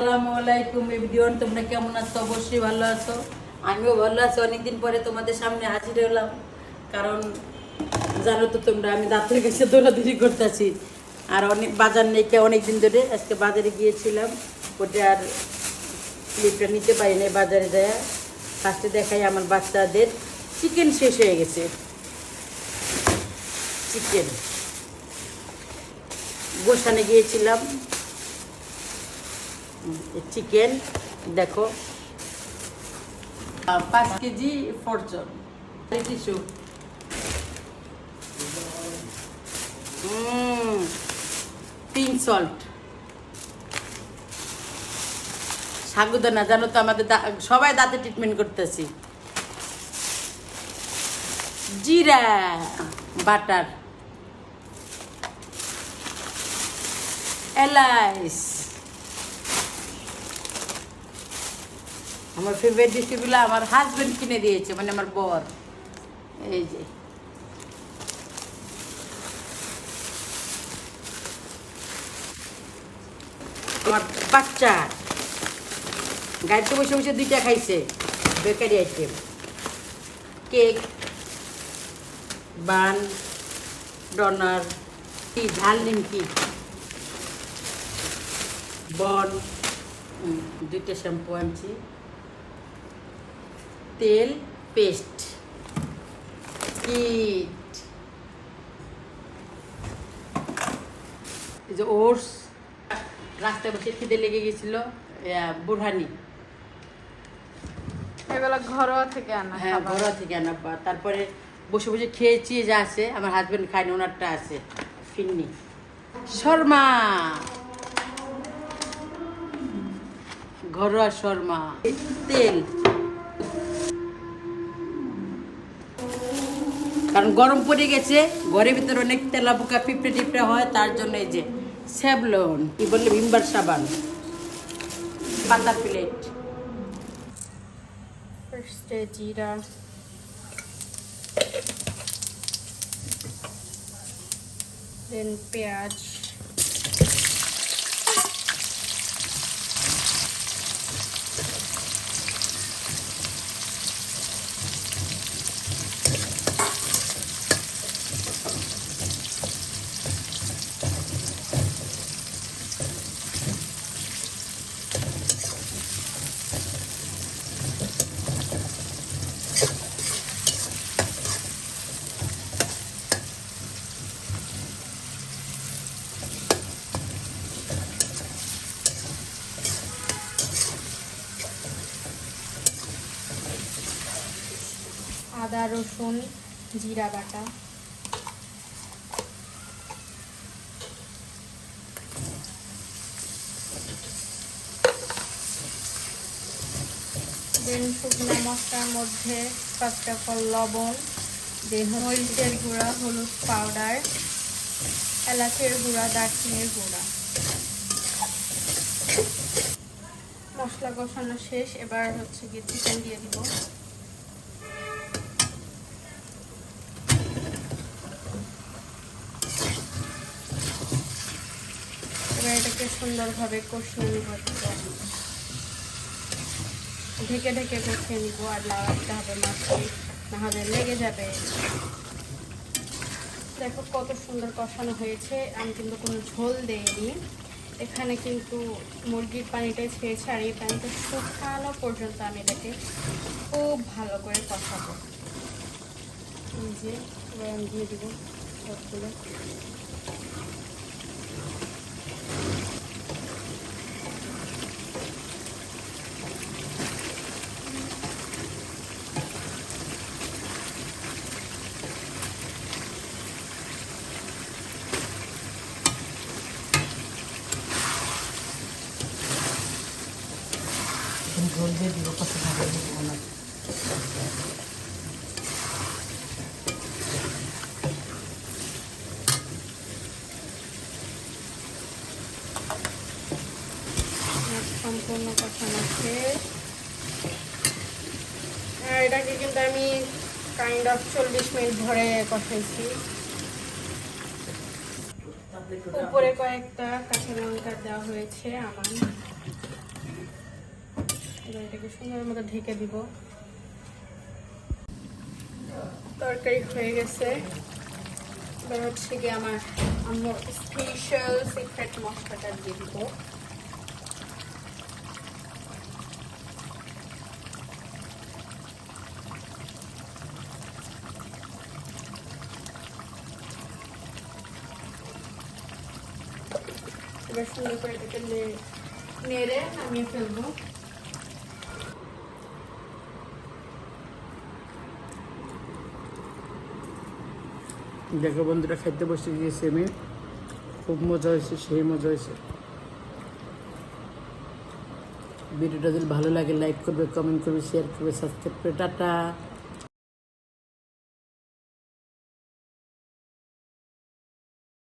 আসসালামু আলাইকুম তোমরা কেমন আছো? অবশ্যই ভালো আছো। আমিও ভালো আছি, অনেকদিন পরে তোমাদের সামনে হাজির হলাম। কারণ জানো তো তোমরা, আমি দাঁতের কাছে দৌড়াদৌড়ি করতেছি। আর অনেক বাজার নেই, কে অনেক দিন ধরে আজকে বাজারে গিয়েছিলাম। ওটা আর ক্লিপটা নিতে পারি না বাজারে যায়। ফার্স্টে দেখাই আমার বাচ্চাদের। চিকেন শেষ হয়ে গেছে। চিকেন গোসানে গিয়েছিলাম। চিকেন দেখো। পাঁচ KG Fortune. Tissue pink salt sagudana, জানো তো আমাদের সবাই দাঁতে ট্রিটমেন্ট করতেছি। জিরা, বাটার। এলাইস আমার ফেভারিট ডিশগুলো আমার হাজবেন্ড কিনে দিয়েছে মানে আমার বর। এই যে। আমার বাচ্চা। গাড়িতে বসে বসে দুইটা খাইছে, bakery item cake, bun, Donner, কি ঝাল নিমকি। বন দুইটা শ্যাম্পু আনছি। তেল পেস্ট। কিট এই যে ওটস রাস্তায় বসে খিদে লেগে গেছিল বুড়হানি এগুলো ঘরোয়া থেকে আনা হ্যাঁ। বড় থেকে আনা তারপরে বসে বসে খেয়েছি যা আছে আমার হাজবেন্ড খায়নি ওনারটা আছে ফিন্নি। শর্মা! ঘরোয়া শর্মা। তেল। কারণ গরম পড়ে গেছে, ঘরের ভিতরে অনেক তেলা পোকা পিঁপড়ে টিপড়ে হয়, তার জন্য এই যে স্যাবলন, কি বললে, ভিমবার সাবান পাতা প্লেট। জিরা। পেঁয়াজ। আদা রসুন জিরা বাটা। দেন শুকনো মশলার মধ্যে পাঁচটা ফল লবণ দেন মরিচের গুঁড়া হলুদ পাউডার এলাচের গুঁড়া দারচিনির গুঁড়া। মশলা কষানো শেষ এবার হচ্ছে গিয়ে চিকেন দিয়ে দিব। এবার এটাকে সুন্দরভাবে কষিয়ে নিব ঢেকে ঢেকে কষিয়ে নিব, আর লাগাতে হবে মাছটি নাহলে লেগে যাবে। দেখো কত সুন্দর কষানো হয়েছে, আমি কিন্তু কোনো ঝোল দেইনি। এখানে কিন্তু মুরগির পানিটাই ছেড়েছে, আর এই পানিটা শুকানো পর্যন্ত আমি এটাকে খুব ভালো করে কষাবো। যে দিয়ে দিব সবগুলো। ঝোল দিয়ে দিব কত ভালো এটাকে কিন্তু আমি কাইন্ড অফ চল্লিশ মিনিট ধরে কষাইছি উপরে কয়েকটা কাঁচা লঙ্কা দেওয়া হয়েছে আমার। এটাকে সুন্দর মতো ঢেকে দিব। তরকারি হয়ে গেছে। এবার হচ্ছে গিয়ে আমার আমার স্পেশাল সিক্রেট মশলাটা দিয়ে দিব। এবার সুন্দর করে এটাকে নেড়ে নামিয়ে ফেলব। দেখো বন্ধুরা খাইতে বসে গিয়েছি আমি খুব মজা হয়েছে, সেই মজা হয়েছে। ভিডিওটা যদি ভালো লাগে লাইক করবে কমেন্ট করবে শেয়ার করবে সাবস্ক্রাইব করবে। টাটা।